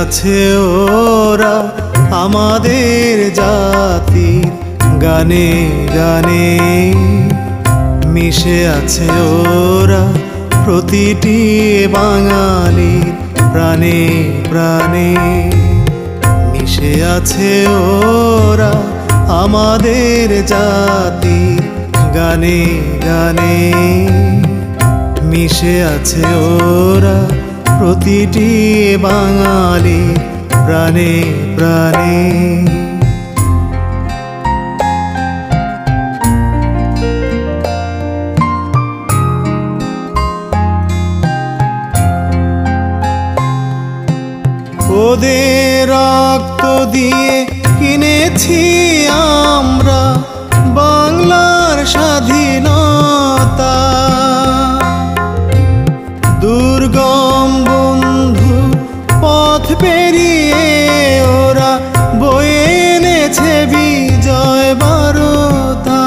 আছে ওরা আমাদের জাতির গানে গানে। মিশে আছে ওরা প্রতিটি বাঙালির প্রাণে প্রাণে। মিশে আছে ওরা আমাদের জাতি গানে গানে। মিশে আছে ওরা প্রতিটি বাঙালি প্রাণে প্রাণে। ওদের রক্ত দিয়ে কিনেছি আমরা বাংলার স্বাধীনতা। দুর্গম পেরিয়ে ওরা বয়ে এনেছে বিজয় বারতা।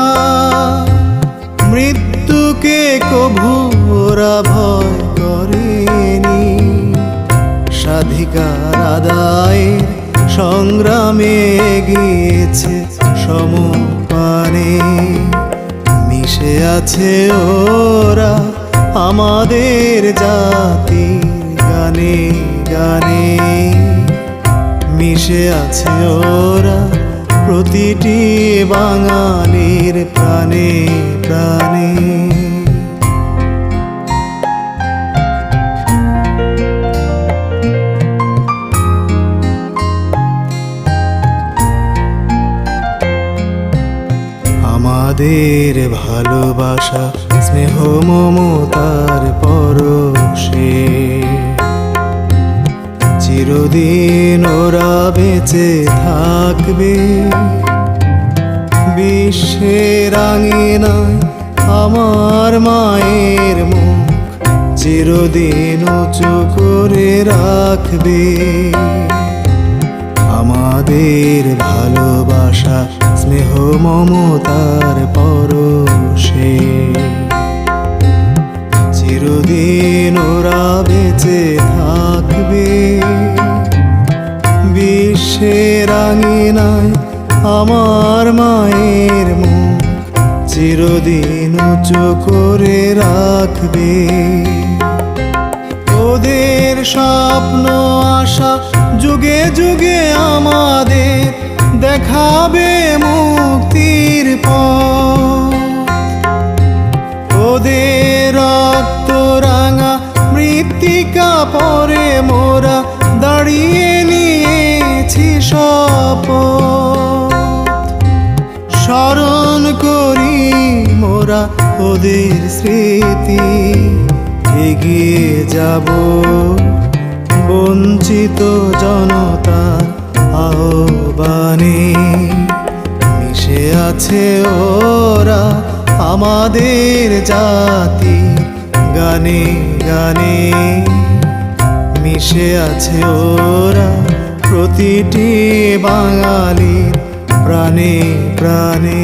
মৃত্যুকে কভু ওরা ভয় করেনি। স্বাধিকার আদায় সংগ্রামে গিয়েছে সমপানে। মিশে আছে ওরা আমাদের জাতি গানে গানে। মিশে আছে ওরা প্রতিটি বাঙালির প্রাণে প্রাণে। আমাদের ভালোবাসা স্নেহ মমতার পরশে। চিরদিন ওরা বেঁচে থাকবে। বিশ্বের আঙিনায় আমার মায়ের মুখ চিরদিন উঁচু করে রাখবে। আমাদের ভালোবাসা, স্নেহ, মমতার পরশে। আঙিনায় আমার মায়ের মুখ। চিরদিন উঁচু করে রাখবে। ওদের স্বপ্ন, আশা যুগে যুগে আমাদের দেখাবে মুক্তির পথ। ওদের রক্ত রাঙা মৃত্তিকা পরে মোরা দাঁড়িয়ে নিয়েছি শপথ। স্মরণ করি মোরা ওদের স্মৃতি। এগিয়ে যাব। বঞ্চিত জনতা আহ্বানে। মিশে আছে ওরা আমাদের জাতি গানে গানে। মিশে আছে ওরা প্রতিটি বাঙালির প্রাণে প্রাণে।